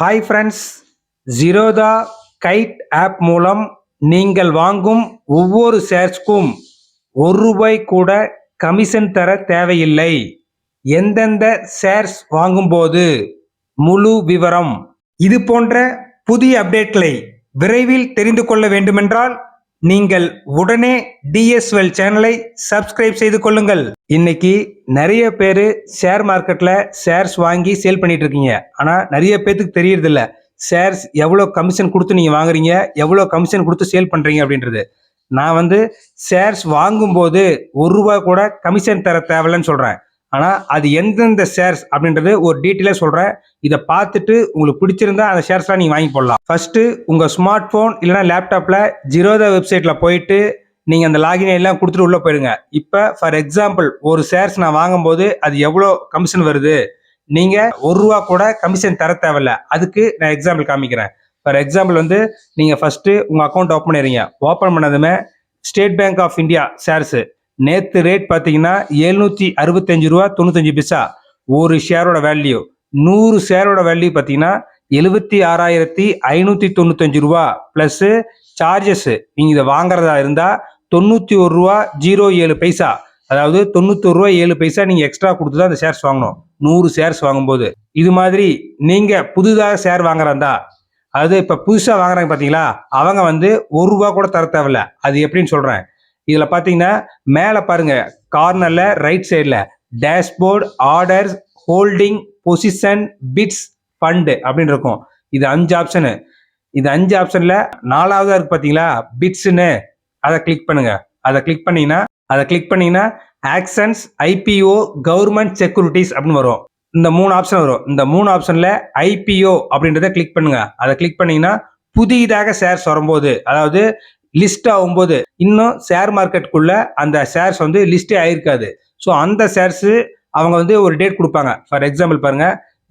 Hi friends Zerodha Kite app மூலம் நீங்கள் வாங்கும் ஒவ்வொரு ஷேர்ஸ்க்கும் ஒரு ரூபாய் கூட கமிஷன் தர தேவையில்லை. எந்தெந்த ஷேர்ஸ் வாங்கும்போது? முழு விவரம். இது போன்ற புதிய அப்டேட்களை விரைவில் தெரிந்து கொள்ள வேண்டுமென்றால் நீங்கள் உடனே டிஎஸ்எல் சேனலை சப்ஸ்கிரைப் செய்து கொள்ளுங்கள். இன்னைக்கு நிறைய பேர் ஷேர் மார்க்கெட்டில் ஷேர்ஸ் வாங்கி சேல் பண்ணிட்டு இருக்கீங்க. ஆனால் நிறைய பேர்த்துக்கு தெரியறதில்ல. ஷேர்ஸ் எவ்வளோ கமிஷன் கொடுத்து நீங்கள் வாங்குறீங்க? எவ்வளோ கமிஷன் கொடுத்து சேல் பண்ணுறீங்க அப்படின்றது. நான் வந்து ஷேர்ஸ் வாங்கும்போது ஒரு ரூபா கூட கமிஷன் தர தேவையில்லைன்னு சொல்கிறேன் ஆனால் அது எந்தெந்த ஷேர்ஸ் அப்படின்றது ஒரு டீட்டெயிலாக சொல்கிறேன் இதை பார்த்துட்டு உங்களுக்கு பிடிச்சிருந்தா அந்த ஷேர்ஸ்லாம் நீங்கள் வாங்கி போடலாம். ஃபஸ்ட்டு உங்கள் ஸ்மார்ட் ஃபோன் இல்லைன்னா லேப்டாப்பில் ஜீரோதா வெப்சைட்டில் போயிட்டு நீங்கள் அந்த லாகின் எல்லாம் கொடுத்துட்டு உள்ளே போயிடுங்க. இப்போ ஃபார் எக்ஸாம்பிள் ஒரு ஷேர்ஸ் நான் வாங்கும்போது அது எவ்வளோ கமிஷன் வருது? நீங்கள் ஒரு ரூபா கூட கமிஷன் தர தேவையில்ல. அதுக்கு நான் எக்ஸாம்பிள் காமிக்கிறேன். ஃபார் எக்ஸாம்பிள் வந்து நீங்கள் ஃபஸ்ட்டு உங்கள் அக்கௌண்ட் ஓப்பன் பண்ணிடுறீங்க. ஓப்பன் பண்ணதுமே State Bank of India shares நேத்து ரேட் பார்த்தீங்கன்னா எழுநூத்தி அறுபத்தஞ்சு ரூபா தொண்ணூத்தஞ்சு பைசா. ஒரு ஷேரோட வேல்யூ நூறு ஷேரோட வேல்யூ பார்த்தீங்கன்னா எழுபத்தி ஆறாயிரத்தி ஐநூத்தி தொண்ணூத்தஞ்சு ரூபா. பிளஸ் சார்ஜஸ் நீங்க இதை வாங்குறதா இருந்தா தொண்ணூத்தி ஒரு ரூபா ஜீரோ ஏழு பைசா. அதாவது தொண்ணூத்தொரு ரூபா ஏழு பைசா நீங்க எக்ஸ்ட்ரா கொடுத்து தான் அந்த ஷேர்ஸ் வாங்கணும். நூறு ஷேர்ஸ் வாங்கும்போது. இது மாதிரி நீங்க புதுதாக ஷேர் வாங்குறாந்தா அது இப்ப புதுசா வாங்குறாங்க பாத்தீங்களா? அவங்க வந்து ஒரு ரூபா கூட தர தேவையில்ல. அது எப்படின்னு சொல்றேன். இதுல பாத்தீங்கன்னா மேல பாருங்க கார்னர்ல ரைட் சைடில் dashboard orders holding position bids fund அப்படின்னு இருக்கும். இது அஞ்சு ஆப்ஷனு இது அஞ்சு ஆப்ஷன்ல நாலாவதா இருக்கு பாத்தீங்களா? பிட்ஸ்னு அதை கிளிக் பண்ணுங்க. அதை கிளிக் பண்ணீங்கன்னா அதை கிளிக் பண்ணீங்கன்னா ஆக்ஷன்ஸ் ஐபிஓ கவர்மெண்ட் செக்யூரிட்டிஸ் அப்படின்னு வரும். இந்த மூணு ஆப்ஷன் வரும். இந்த மூணு ஆப்ஷன்ல ஐபிஓ அப்படின்றத கிளிக் பண்ணுங்க. அதை கிளிக் பண்ணீங்கன்னா புதிதாக ஷேர்ஸ் வரும்போது அதாவது லிஸ்ட் ஆகும்போது இன்னும் ஷேர் மார்க்கெட்டுக்குள்ள அந்த ஷேர்ஸ் வந்து லிஸ்டே ஆயிருக்காது. ஸோ அந்த ஷேர்ஸ் அவங்க வந்து ஒரு டேட் கொடுப்பாங்க. ஃபார் எக்ஸாம்பிள் பாருங்க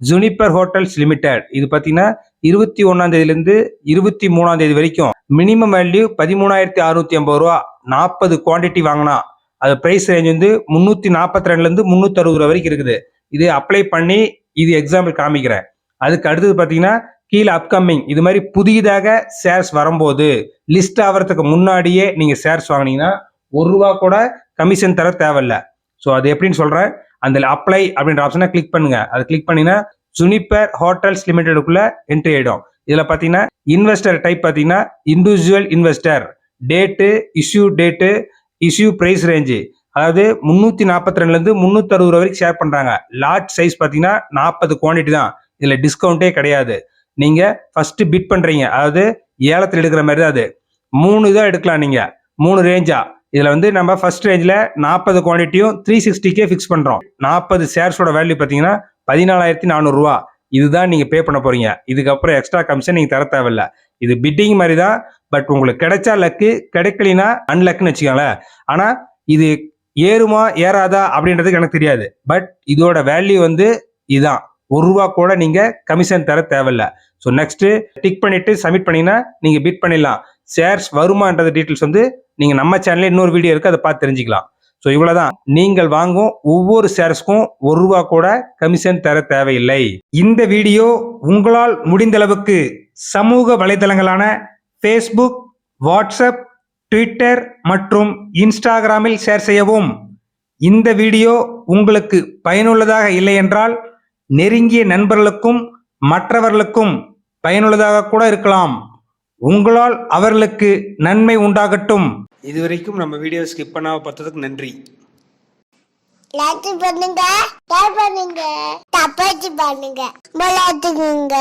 ஜுனிப்பர் ஹோட்டல்ஸ் லிமிடெட் இது பார்த்தீங்கன்னா இருபத்தி ஒன்னாம் தேதியிலேருந்து இருபத்தி மூணாம் தேதி வரைக்கும் மினிமம் வேல்யூ பதிமூணாயிரத்தி அறுநூத்தி ஐம்பது ரூபா. நாற்பது குவாண்டிட்டி வாங்கினா அது பிரைஸ் ரேஞ்ச் வந்து முந்நூற்றி நாற்பத்தி ரெண்டுலேருந்து முந்நூற்றி அறுபது ரூபா வரைக்கும் இருக்குது. இது அப்ளை பண்ணி இது எக்ஸாம்பிள் காமிக்கிறேன். அதுக்கு அடுத்தது பார்த்தீங்கன்னா கீழே அப்கமிங் இது மாதிரி புதிதாக ஷேர்ஸ் வரும்போது லிஸ்ட் ஆகிறதுக்கு முன்னாடியே நீங்கள் ஷேர்ஸ் வாங்கினீங்கன்னா ஒரு ரூபா கூட கமிஷன் தர தேவையில்ல. ஸோ அது எப்படின்னு சொல்கிறேன் அந்த அப்ளை அப்படின்ற ஆப்ஷனை கிளிக் பண்ணுங்க. அதை கிளிக் பண்ணீங்கன்னா ஜுனிப்பர் ஹோட்டல்ஸ் லிமிடெடுக்குள்ள என்ட்ரி ஆயிடும். இதில் பார்த்தீங்கன்னா இன்வெஸ்டர் டைப் பார்த்தீங்கன்னா individual investor date issue date issue price range அதாவது முந்நூற்றி நாற்பத்தி ரெண்டுலேருந்து முந்நூற்றி அறுபது ரூபா வரைக்கும் ஷேர் பண்ணுறாங்க லார்ஜ் சைஸ் பார்த்தீங்கன்னா நாற்பது குவான்டிட்டி தான். இதில் டிஸ்கவுண்ட்டே கிடையாது. நீங்கள் ஃபர்ஸ்ட் பிட் பண்ணுறீங்க அதாவது ஏலத்தில் எடுக்கிற மாதிரி தான் அது. மூணு இதாக எடுக்கலாம் நீங்கள் மூணு ரேஞ்சா இதில் வந்து நம்ம ஃபர்ஸ்ட் ரேஞ்சில் நாற்பது குவான்டிட்டியும் த்ரீ சிக்ஸ்டிக்கே ஃபிக்ஸ் பண்ணுறோம் நாற்பது ஷேர்ஸோட வேல்யூ பார்த்தீங்கன்னா பதினாலாயிரத்தி நானூறுரூவா இதுதான் நீங்கள் பே பண்ண போறீங்க. இதுக்கப்புறம் எக்ஸ்ட்ரா கமிஷன் நீங்கள் தர தேவையில்ல. இது பிட்டிங் மாதிரி தான். பட் உங்களுக்கு கிடைச்சா லக்கு கிடைக்கலினா அன்லக்குன்னு வச்சுக்கோங்களேன். ஆனால் இது ஏறுமா ஏறாதா அப்படின்றது எனக்கு தெரியாது. பட் இதோட வேல்யூ வந்து இதுதான் ஒரு ரூபா கூட நீங்க கமிஷன் தர தேவையில்ல. ஸோ நெக்ஸ்ட் டிக் பண்ணிட்டு சப்மிட் பண்ணீங்கன்னா நீங்க பிட் பண்ணிடலாம். ஷேர்ஸ் வருமான்றது டீட்டெயில்ஸ் வந்து நீங்க நம்ம சேனல்ல இன்னொரு வீடியோ இருக்கு அதை பார்த்து தெரிஞ்சுக்கலாம். ஸோ இவ்வளவுதான். நீங்கள் வாங்கும் ஒவ்வொரு ஷேர்ஸ்க்கும் ஒரு ரூபா கூட கமிஷன் தர தேவையில்லை. இந்த வீடியோ உங்களால் முடிந்த அளவுக்கு சமூக வலைதளங்களான ஃபேஸ்புக் வாட்ஸ்அப் ட்விட்டர் மற்றும் இன்ஸ்டாகிராமில் ஷேர் செய்யவும். இந்த வீடியோ உங்களுக்கு பயனுள்ளதாக இல்லை என்றால் நெருங்கிய நண்பர்களுக்கும் மற்றவர்களுக்கும் பயனுள்ளதாக கூட இருக்கலாம். உங்களால் அவர்களுக்கு நன்மை உண்டாகட்டும். இதுவரைக்கும் நம்ம வீடியோ ஸ்கிப் பண்ணாம பார்த்ததுக்கு நன்றி. பண்ணுங்க பண்ணுங்க தப்பாச்சு பண்ணுங்க விளையாட்டுங்க